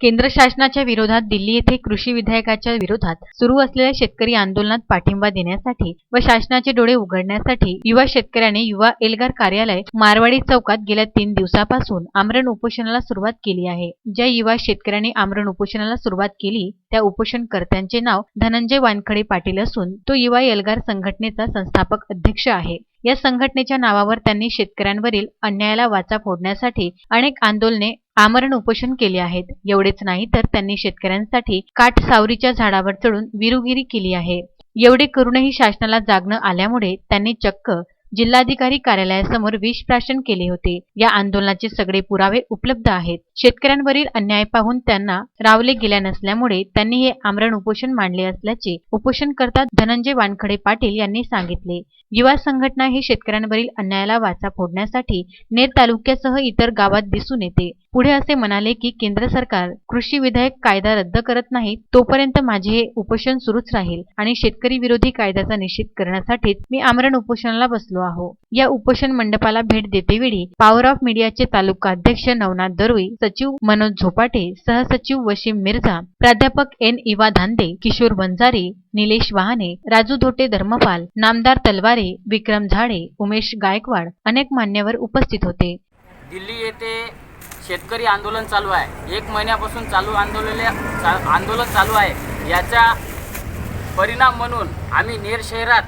केंद्र शासनाच्या विरोधात दिल्ली येथे कृषी विधेयकाच्या विरोधात सुरू असलेल्या शेतकरी आंदोलनात पाठिंबा देण्यासाठी व शासनाचे डोळे उघडण्यासाठी युवा शेतकऱ्यांनी युवा एल्गार कार्यालय मारवाडी चौकात गेल्या तीन दिवसापासून आमरण उपोषणाला सुरुवात केली आहे. ज्या युवा शेतकऱ्यांनी आमरण उपोषणाला सुरुवात केली त्या उपोषणकर्त्यांचे नाव धनंजय वानखडे पाटील असून तो युवा एल्गार संघटनेचा संस्थापक अध्यक्ष आहे. या संघटनेच्या नावावर त्यांनी शेतकऱ्यांवरील अन्यायाला वाचा फोडण्यासाठी अनेक आंदोलने आमरण उपोषण केले आहेत. एवढेच नाही तर त्यांनी शेतकऱ्यांसाठी काठ सावरीच्या झाडावर चढून विरुगिरी केली आहे. एवढे करूनही शासनाला जागणं आल्यामुळे त्यांनी चक्क जिल्हाधिकारी कार्यालयासमोर विष प्राशन केले होते. या आंदोलनाचे सगळे पुरावे उपलब्ध आहेत. शेतकऱ्यांवरील अन्याय पाहून त्यांना रावले गेल्या नसल्यामुळे त्यांनी हे आमरण उपोषण मांडले असल्याचे उपोषणकर्ता धनंजय वानखडे पाटील यांनी सांगितले. युवा संघटना ही शेतकऱ्यांवरील अन्यायाला वाचा फोडण्यासाठी नेर तालुक्यासह इतर गावात दिसून येते. पुढे असे म्हणाले की केंद्र सरकार कृषी विधेयक कायदा रद्द करत नाही तोपर्यंत माझे हे उपोषण सुरूच राहील आणि शेतकरी विरोधी कायद्याचा निषेध करण्यासाठीच मी आमरण उपोषणाला बसलो आहो. या उपोषण मंडपाला भेट देतेवेळी पॉवर ऑफ मीडियाचे तालुका अध्यक्ष नवनाथ दरुई सचिव मनोज झोपाटे सहसचिव वशीम मिर्झा प्राध्यापक एन इवा धांदे किशोर वंजारी निलेश वहाने राजू धोटे धर्मपाल नामदार तलवारे विक्रम झाडे उमेश गायकवाड अनेक मान्यवर उपस्थित होते. दिल्ली येथे शेतकरी आंदोलन चालू आहे. एक महिन्यापासून चालू आंदोलन आंदोलन चालू आहे. याचा परिणाम म्हणून आम्ही नेर शहरात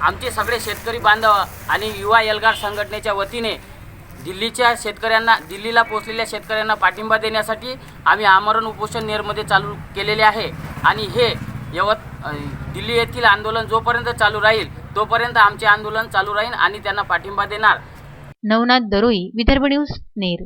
आमचे सगळे शेतकरी बांधव आणि युवा एल्गार संघटनेच्या वतीने दिल्लीच्या शेतकऱ्यांना दिल्लीला पोचलेल्या शेतकऱ्यांना पाठिंबा देण्यासाठी आम्ही आमरण उपोषण नेरमध्ये चालू केलेले आहे. आणि हे यवत दिल्ली येथील आंदोलन जोपर्यंत चालू राहील तोपर्यंत आमचे आंदोलन चालू राहील आणि त्यांना पाठिंबा देणार. नवनाथ दरोई विदर्भ न्यूज नेर.